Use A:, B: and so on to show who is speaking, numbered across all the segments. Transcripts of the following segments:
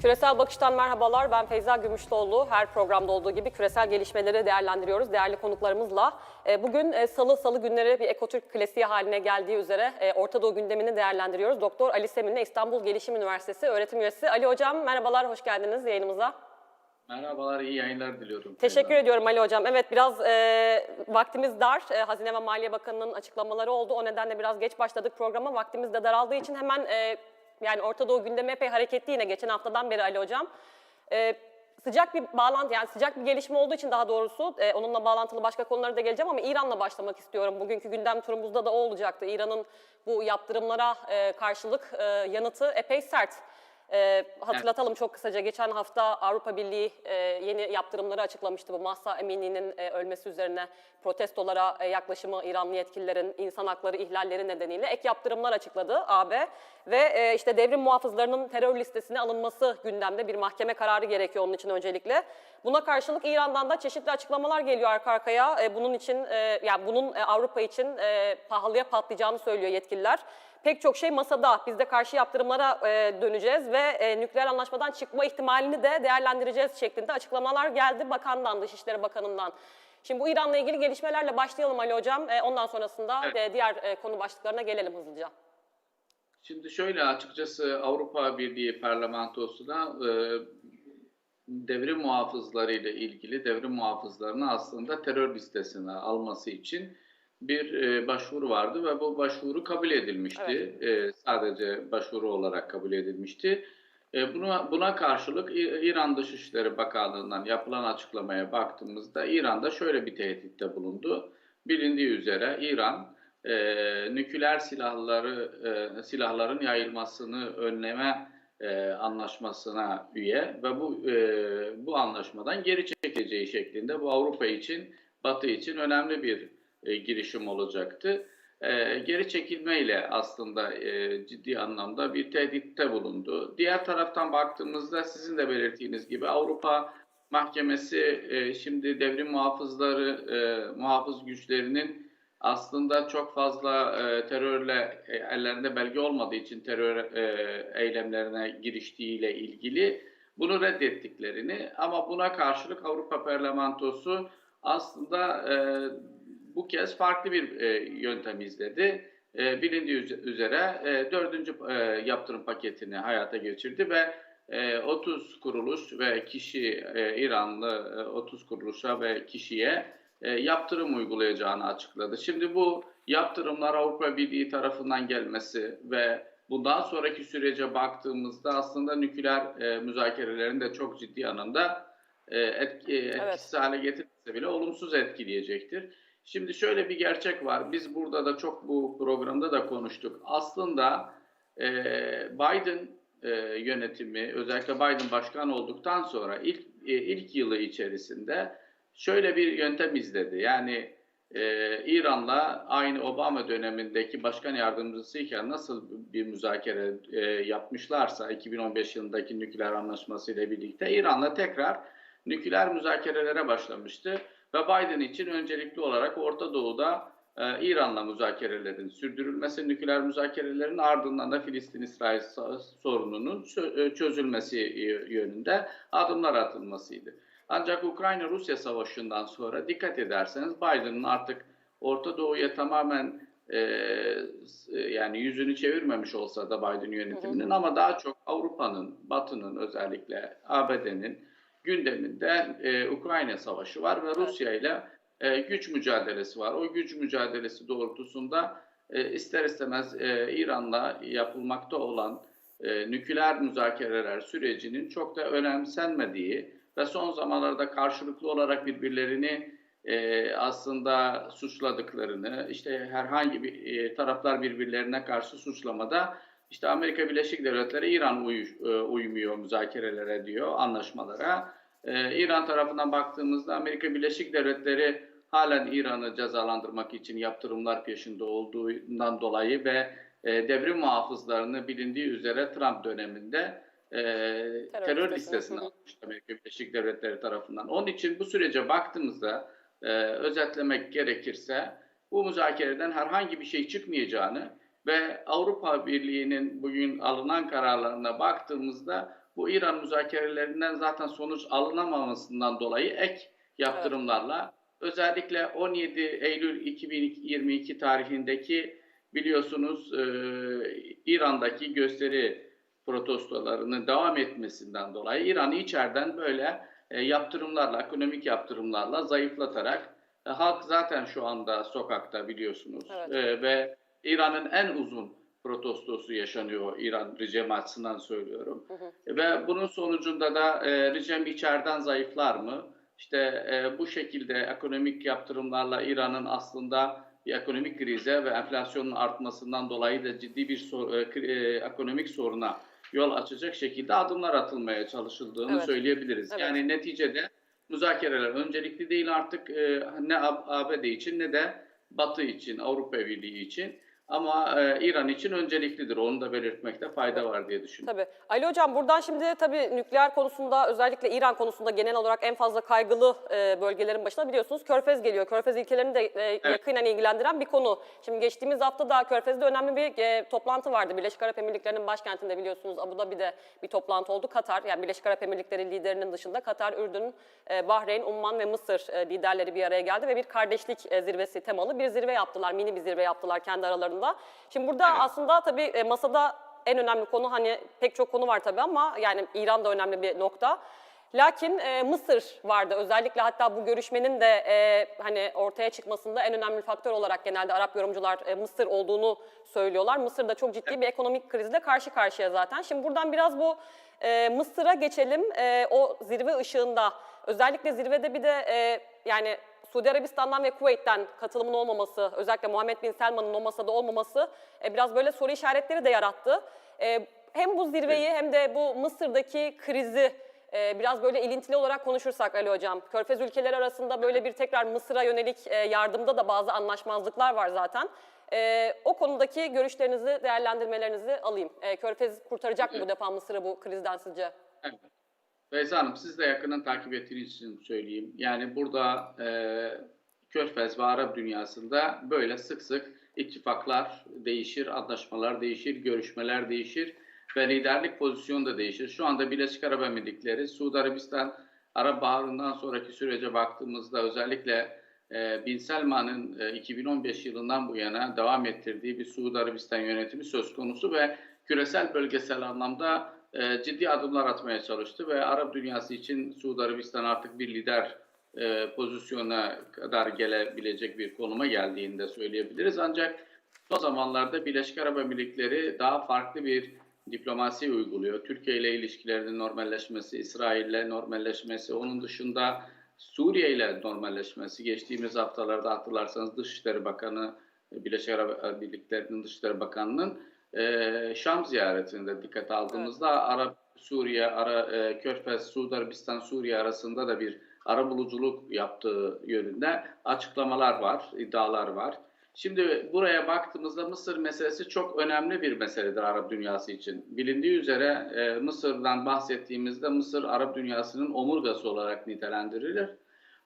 A: Küresel Bakış'tan merhabalar. Ben Feyza Gümüştoğlu. Her programda olduğu gibi küresel gelişmeleri değerlendiriyoruz değerli konuklarımızla. E, Bugün e, salı salı günleri bir ekotürk klasiği haline geldiği üzere e, Orta Doğu gündemini değerlendiriyoruz. Doktor Ali Semin'le İstanbul Gelişim Üniversitesi öğretim üyesi. Ali Hocam merhabalar, hoş geldiniz yayınımıza.
B: Merhabalar, iyi yayınlar diliyorum.
A: Teşekkür
B: Feyza.
A: ediyorum Ali Hocam. Evet biraz e, vaktimiz dar. E, Hazine ve Maliye Bakanı'nın açıklamaları oldu. O nedenle biraz geç başladık programa. Vaktimiz de daraldığı için hemen e, yani Orta Doğu gündemi epey hareketli yine geçen haftadan beri Ali Hocam. E, sıcak bir bağlantı yani sıcak bir gelişme olduğu için daha doğrusu e, onunla bağlantılı başka konulara da geleceğim ama İran'la başlamak istiyorum. Bugünkü gündem turumuzda da o olacaktı. İran'ın bu yaptırımlara e, karşılık e, yanıtı epey sert. Ee, hatırlatalım çok kısaca. Geçen hafta Avrupa Birliği e, yeni yaptırımları açıklamıştı. Bu Mahsa Emini'nin e, ölmesi üzerine protestolara e, yaklaşımı İranlı yetkililerin insan hakları ihlalleri nedeniyle ek yaptırımlar açıkladı AB. Ve e, işte devrim muhafızlarının terör listesine alınması gündemde bir mahkeme kararı gerekiyor onun için öncelikle. Buna karşılık İran'dan da çeşitli açıklamalar geliyor arka arkaya. E, bunun için e, yani bunun e, Avrupa için e, pahalıya patlayacağını söylüyor yetkililer pek çok şey masada. Biz de karşı yaptırımlara e, döneceğiz ve e, nükleer anlaşmadan çıkma ihtimalini de değerlendireceğiz şeklinde açıklamalar geldi bakandan, Dışişleri Bakanı'ndan. Şimdi bu İran'la ilgili gelişmelerle başlayalım Ali Hocam. E, ondan sonrasında
B: Evet.
A: e, diğer e, konu başlıklarına gelelim hızlıca.
B: Şimdi şöyle açıkçası Avrupa Birliği parlamentosuna e, devrim muhafızları ile ilgili devrim muhafızlarını aslında terör listesine alması için bir e, başvuru vardı ve bu başvuru kabul edilmişti. E, sadece başvuru olarak kabul edilmişti. E, buna, buna karşılık İran Dışişleri Bakanlığı'ndan yapılan açıklamaya baktığımızda İran'da şöyle bir tehditte bulundu. Bilindiği üzere İran e, nükleer silahları e, silahların yayılmasını önleme e, anlaşmasına üye ve bu e, bu anlaşmadan geri çekileceği şeklinde bu Avrupa için Batı için önemli bir e, girişim olacaktı. E, geri çekilmeyle aslında e, ciddi anlamda bir tehditte bulundu. Diğer taraftan baktığımızda sizin de belirttiğiniz gibi Avrupa Mahkemesi e, şimdi devrim muhafızları e, muhafız güçlerinin aslında çok fazla e, terörle e, ellerinde belge olmadığı için terör e, eylemlerine giriştiğiyle ilgili bunu reddettiklerini ama buna karşılık Avrupa Parlamentosu aslında e, bu kez farklı bir e, yöntem izledi. E, bilindiği üze- üzere e, dördüncü e, yaptırım paketini hayata geçirdi ve e, 30 kuruluş ve kişi e, İranlı e, 30 kuruluşa ve kişiye e, yaptırım uygulayacağını açıkladı. Şimdi bu yaptırımlar Avrupa Birliği tarafından gelmesi ve bundan sonraki sürece baktığımızda aslında nükleer e, müzakerelerin de çok ciddi anlamda e, etki, etkisiz hale getirmese bile olumsuz etkileyecektir. Şimdi şöyle bir gerçek var. Biz burada da çok bu programda da konuştuk. Aslında e, Biden e, yönetimi, özellikle Biden başkan olduktan sonra ilk e, ilk yılı içerisinde şöyle bir yöntem izledi. Yani e, İran'la aynı Obama dönemindeki başkan yardımcısıyken nasıl bir müzakere e, yapmışlarsa 2015 yılındaki nükleer anlaşması ile birlikte İran'la tekrar nükleer müzakerelere başlamıştı. Ve Biden için öncelikli olarak Orta Doğu'da e, İran'la müzakerelerin sürdürülmesi, nükleer müzakerelerin ardından da Filistin-İsrail sorununun e, çözülmesi e, yönünde adımlar atılmasıydı. Ancak Ukrayna-Rusya savaşından sonra dikkat ederseniz Biden'ın artık Orta Doğu'ya tamamen e, e, yani yüzünü çevirmemiş olsa da Biden yönetiminin ama daha çok Avrupa'nın, Batı'nın özellikle ABD'nin gündeminde e, Ukrayna savaşı var ve Rusya ile e, güç mücadelesi var. O güç mücadelesi doğrultusunda e, ister istemez e, İran'la yapılmakta olan e, nükleer müzakereler sürecinin çok da önemsenmediği ve son zamanlarda karşılıklı olarak birbirlerini e, aslında suçladıklarını, işte herhangi bir e, taraflar birbirlerine karşı suçlamada işte Amerika Birleşik Devletleri İran uy- e, uymuyor müzakerelere diyor, anlaşmalara. E, İran tarafından baktığımızda Amerika Birleşik Devletleri halen İran'ı cezalandırmak için yaptırımlar peşinde olduğundan dolayı ve e, devrim muhafızlarını bilindiği üzere Trump döneminde e, terör,
A: listesine,
B: listesine almıştı Amerika Birleşik Devletleri tarafından. Onun için bu sürece baktığımızda e, özetlemek gerekirse bu müzakereden herhangi bir şey çıkmayacağını ve Avrupa Birliği'nin bugün alınan kararlarına baktığımızda bu İran müzakerelerinden zaten sonuç alınamamasından dolayı ek yaptırımlarla özellikle 17 Eylül 2022 tarihindeki biliyorsunuz e, İran'daki gösteri protestolarının devam etmesinden dolayı İran'ı içeriden böyle e, yaptırımlarla, ekonomik yaptırımlarla zayıflatarak e, halk zaten şu anda sokakta biliyorsunuz
A: Evet.
B: E, ve İran'ın en uzun protestosu yaşanıyor İran rejimi açısından söylüyorum.
A: Hı hı.
B: Ve bunun sonucunda da e, rejim içeriden zayıflar mı? İşte e, bu şekilde ekonomik yaptırımlarla İran'ın aslında bir ekonomik krize ve enflasyonun artmasından dolayı da ciddi bir sor- e, e, ekonomik soruna yol açacak şekilde adımlar atılmaya çalışıldığını
A: Evet.
B: söyleyebiliriz.
A: Evet.
B: Yani neticede müzakereler öncelikli değil artık e, ne ABD için ne de Batı için, Avrupa Birliği için. Ama e, İran için önceliklidir. Onu da belirtmekte fayda var diye düşünüyorum.
A: Tabii. Ali Hocam buradan şimdi tabii nükleer konusunda özellikle İran konusunda genel olarak en fazla kaygılı e, bölgelerin başına biliyorsunuz Körfez geliyor. Körfez ülkelerini de e, yakinen ilgilendiren bir konu. Şimdi geçtiğimiz hafta da Körfez'de önemli bir e, toplantı vardı. Birleşik Arap Emirlikleri'nin başkentinde biliyorsunuz Abu Dhabi'de bir toplantı oldu. Katar yani Birleşik Arap Emirlikleri liderinin dışında Katar, Ürdün, e, Bahreyn, Umman ve Mısır e, liderleri bir araya geldi ve bir kardeşlik e, zirvesi temalı bir zirve yaptılar. Mini bir zirve yaptılar kendi aralarında. Şimdi burada
B: Evet.
A: aslında tabii e, masada en önemli konu hani pek çok konu var tabii ama yani İran da önemli bir nokta. Lakin e, Mısır vardı özellikle hatta bu görüşmenin de e, hani ortaya çıkmasında en önemli faktör olarak genelde Arap yorumcular e, Mısır olduğunu söylüyorlar. Mısır da çok ciddi bir ekonomik krizle karşı karşıya zaten. Şimdi buradan biraz bu e, Mısır'a geçelim. E, o zirve ışığında özellikle zirvede bir de e, yani Suudi Arabistan'dan ve Kuveyt'ten katılımın olmaması, özellikle Muhammed Bin Selman'ın o masada olmaması e, biraz böyle soru işaretleri de yarattı. E, hem bu zirveyi hem de bu Mısır'daki krizi e, biraz böyle ilintili olarak konuşursak Ali Hocam. Körfez ülkeleri arasında böyle bir tekrar Mısır'a yönelik e, yardımda da bazı anlaşmazlıklar var zaten. E, o konudaki görüşlerinizi, değerlendirmelerinizi alayım. E, Körfez kurtaracak mı bu defa Mısır'ı bu krizden sizce?
B: Evet. Beyza Hanım siz de yakından takip ettiğiniz için söyleyeyim. Yani burada e, Körfez ve Arap dünyasında böyle sık sık ittifaklar değişir, anlaşmalar değişir, görüşmeler değişir ve liderlik pozisyonu da değişir. Şu anda Birleşik Arap Emirlikleri, Suudi Arabistan, Arap Baharı'ndan sonraki sürece baktığımızda özellikle e, Bin Selman'ın e, 2015 yılından bu yana devam ettirdiği bir Suudi Arabistan yönetimi söz konusu ve küresel bölgesel anlamda e, ciddi adımlar atmaya çalıştı ve Arap dünyası için Suudi Arabistan artık bir lider e, pozisyona kadar gelebilecek bir konuma geldiğini de söyleyebiliriz. Ancak son zamanlarda Birleşik Arap Emirlikleri daha farklı bir diplomasi uyguluyor. Türkiye ile ilişkilerinin normalleşmesi, İsrail ile normalleşmesi, onun dışında Suriye ile normalleşmesi. Geçtiğimiz haftalarda hatırlarsanız Dışişleri Bakanı, Birleşik Arap Emirlikleri'nin Dışişleri Bakanı'nın e, Şam ziyaretinde dikkat aldığımızda Arap Suriye, Ara, e, Körfez, Suudi Arabistan, Suriye arasında da bir ara buluculuk yaptığı yönünde açıklamalar var, iddialar var. Şimdi buraya baktığımızda Mısır meselesi çok önemli bir meseledir Arap dünyası için. Bilindiği üzere e, Mısır'dan bahsettiğimizde Mısır Arap dünyasının omurgası olarak nitelendirilir.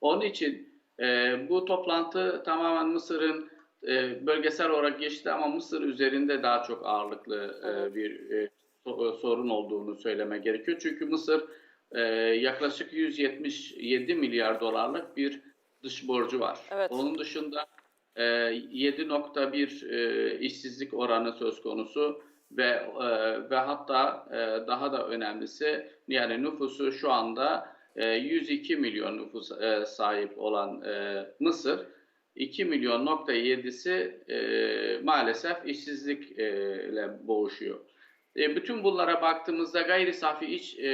B: Onun için e, bu toplantı tamamen Mısır'ın e, bölgesel olarak geçti ama Mısır üzerinde daha çok ağırlıklı e, bir e, so- sorun olduğunu söyleme gerekiyor. Çünkü Mısır e, yaklaşık 177 milyar dolarlık bir dış borcu var.
A: Evet.
B: Onun dışında e, 7.1 e, işsizlik oranı söz konusu ve e, ve hatta e, daha da önemlisi yani nüfusu şu anda e, 102 milyon nüfus e, sahip olan e, Mısır 2 milyon nokta yedisi e, maalesef işsizlikle boğuşuyor. E, bütün bunlara baktığımızda gayri safi iç e,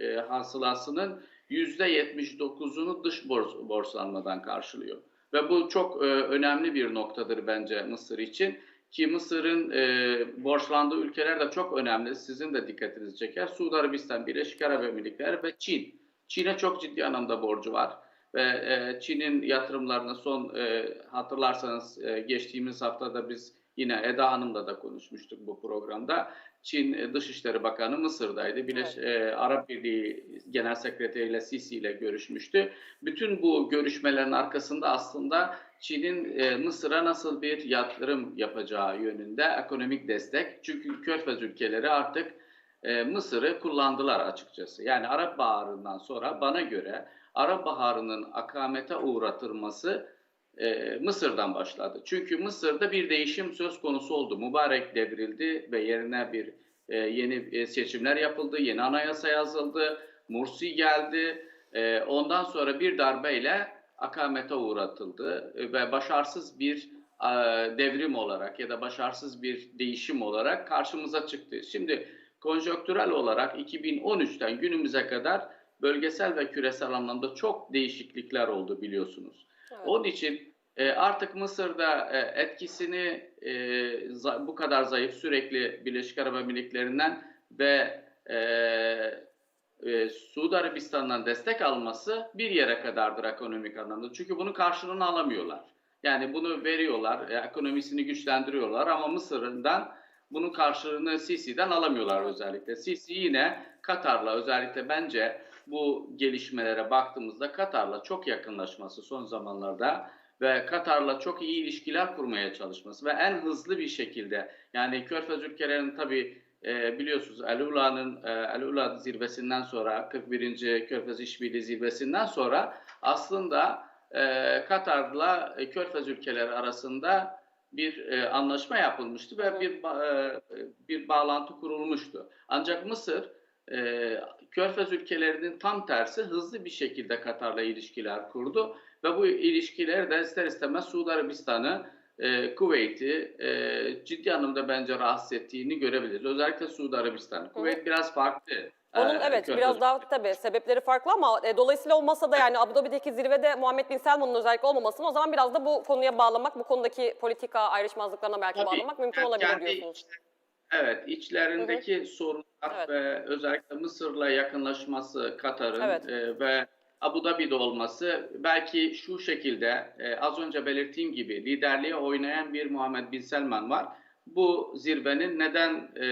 B: e, hasılasının %79'unu dış bors borçlanmadan karşılıyor. Ve bu çok e, önemli bir noktadır bence Mısır için. Ki Mısır'ın e, borçlandığı ülkeler de çok önemli. Sizin de dikkatinizi çeker. Suudi Arabistan, Birleşik Arap Emirlikleri ve Çin. Çin'e çok ciddi anlamda borcu var. Ve e, Çin'in yatırımlarını son e, hatırlarsanız e, geçtiğimiz haftada biz yine Eda Hanım'la da konuşmuştuk bu programda. Çin Dışişleri Bakanı Mısır'daydı. Birleş, e, Arap Birliği Genel Sekreteri ile Sisi ile görüşmüştü. Bütün bu görüşmelerin arkasında aslında Çin'in e, Mısır'a nasıl bir yatırım yapacağı yönünde ekonomik destek. Çünkü Körfez ülkeleri artık e, Mısır'ı kullandılar açıkçası. Yani Arap Baharı'ndan sonra bana göre Arap Baharı'nın akamete uğratılması e, Mısır'dan başladı. Çünkü Mısır'da bir değişim söz konusu oldu. Mübarek devrildi ve yerine bir e, yeni e, seçimler yapıldı, yeni anayasa yazıldı, Mursi geldi. E, ondan sonra bir darbeyle akamete uğratıldı ve başarısız bir e, devrim olarak ya da başarısız bir değişim olarak karşımıza çıktı. Şimdi konjonktürel olarak 2013'ten günümüze kadar bölgesel ve küresel anlamda çok değişiklikler oldu biliyorsunuz.
A: Evet.
B: Onun için e, artık Mısır'da e, etkisini e, za- bu kadar zayıf sürekli Birleşik Arap Emirlikleri'nden ve e, e, Suudi Arabistan'dan destek alması bir yere kadardır ekonomik anlamda. Çünkü bunun karşılığını alamıyorlar. Yani bunu veriyorlar, e, ekonomisini güçlendiriyorlar ama Mısır'dan bunun karşılığını Sisi'den alamıyorlar özellikle. Sisi yine Katar'la özellikle bence bu gelişmelere baktığımızda Katar'la çok yakınlaşması son zamanlarda ve Katar'la çok iyi ilişkiler kurmaya çalışması ve en hızlı bir şekilde yani Körfez ülkelerinin tabii e, biliyorsunuz El Ula'nın e, El Ula zirvesinden sonra 41. Körfez İşbirliği zirvesinden sonra aslında e, Katar'la e, Körfez ülkeleri arasında bir e, anlaşma yapılmıştı ve bir e, bir bağlantı kurulmuştu. Ancak Mısır e, Körfez ülkelerinin tam tersi hızlı bir şekilde Katar'la ilişkiler kurdu ve bu ilişkiler de ister istemez Suudi Arabistan'ı, e, Kuveyt'i e, ciddi anlamda bence rahatsız ettiğini görebiliriz. Özellikle Suudi Arabistan. Kuveyt biraz farklı.
A: Onun
B: e,
A: evet biraz daha tabii sebepleri farklı ama e, dolayısıyla olmasa da yani Abu Dhabi'deki zirvede Muhammed Bin Selman'ın özellikle olmamasını o zaman biraz da bu konuya bağlamak, bu konudaki politika ayrışmazlıklarına belki
B: Tabii,
A: bağlamak mümkün
B: yani
A: olabilir
B: kendi
A: diyorsunuz.
B: Evet, içlerindeki sorunlar
A: Evet.
B: ve özellikle Mısır'la yakınlaşması Katar'ın
A: Evet.
B: e, ve Abu Dhabi'de olması belki şu şekilde e, az önce belirttiğim gibi liderliğe oynayan bir Muhammed Bin Selman var. Bu zirvenin neden e,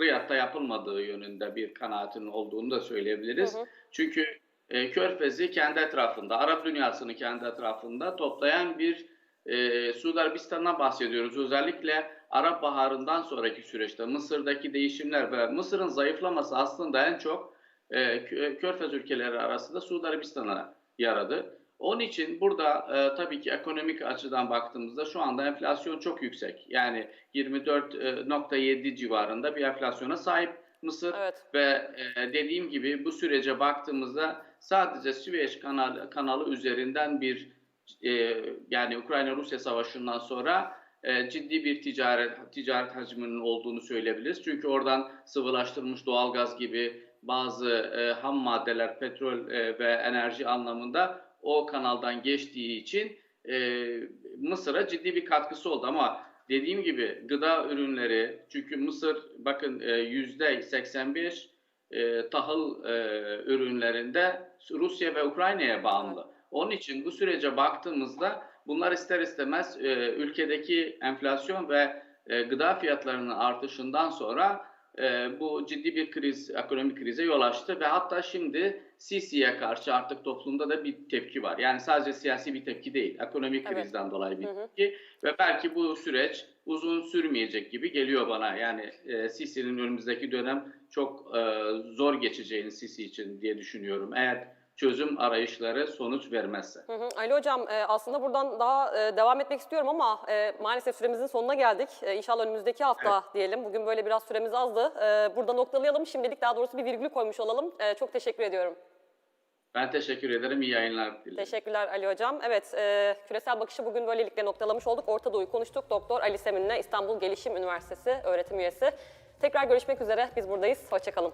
B: Riyad'da yapılmadığı yönünde bir kanaatin olduğunu da söyleyebiliriz.
A: Hı hı.
B: Çünkü e, Körfez'i kendi etrafında, Arap dünyasını kendi etrafında toplayan bir e, Suudi Arabistan'dan bahsediyoruz. Özellikle Arap Baharı'ndan sonraki süreçte Mısır'daki değişimler ve Mısır'ın zayıflaması aslında en çok e, Kö- Körfez ülkeleri arasında Suudi Arabistan'a yaradı. Onun için burada e, tabii ki ekonomik açıdan baktığımızda şu anda enflasyon çok yüksek. Yani 24.7 civarında bir enflasyona sahip Mısır.
A: Evet.
B: Ve e, dediğim gibi bu sürece baktığımızda sadece Süveyş kanalı, kanalı üzerinden bir e, yani Ukrayna-Rusya savaşından sonra e, ciddi bir ticaret ticaret hacminin olduğunu söyleyebiliriz. Çünkü oradan sıvılaştırılmış doğalgaz gibi bazı e, ham maddeler, petrol ve enerji anlamında o kanaldan geçtiği için Mısır'a ciddi bir katkısı oldu ama dediğim gibi gıda ürünleri çünkü Mısır bakın yüzde 85 e, tahıl ürünlerinde Rusya ve Ukrayna'ya bağımlı. Onun için bu sürece baktığımızda bunlar ister istemez e, ülkedeki enflasyon ve e, gıda fiyatlarının artışından sonra e, bu ciddi bir kriz, ekonomik krize yol açtı ve hatta şimdi Sisi'ye karşı artık toplumda da bir tepki var. Yani sadece siyasi bir tepki değil, ekonomik
A: Evet.
B: krizden dolayı bir
A: Hı hı.
B: tepki ve belki bu süreç uzun sürmeyecek gibi geliyor bana. Yani e, Sisi'nin önümüzdeki dönem çok e, zor geçeceğini Sisi için diye düşünüyorum. Eğer çözüm arayışları sonuç vermezse.
A: Hı hı. Ali Hocam e, aslında buradan daha e, devam etmek istiyorum ama e, maalesef süremizin sonuna geldik. İnşallah önümüzdeki hafta diyelim. Bugün böyle biraz süremiz azdı. Burada noktalayalım. Şimdilik daha doğrusu bir virgül koymuş olalım. Çok teşekkür ediyorum.
B: Ben teşekkür ederim. İyi yayınlar dilerim.
A: Teşekkürler Ali Hocam. Evet, e, küresel bakışı bugün böylelikle noktalamış olduk. Orta Doğu'yu konuştuk. Doktor Ali Semin'le İstanbul Gelişim Üniversitesi öğretim üyesi. Tekrar görüşmek üzere. Biz buradayız. Hoşçakalın.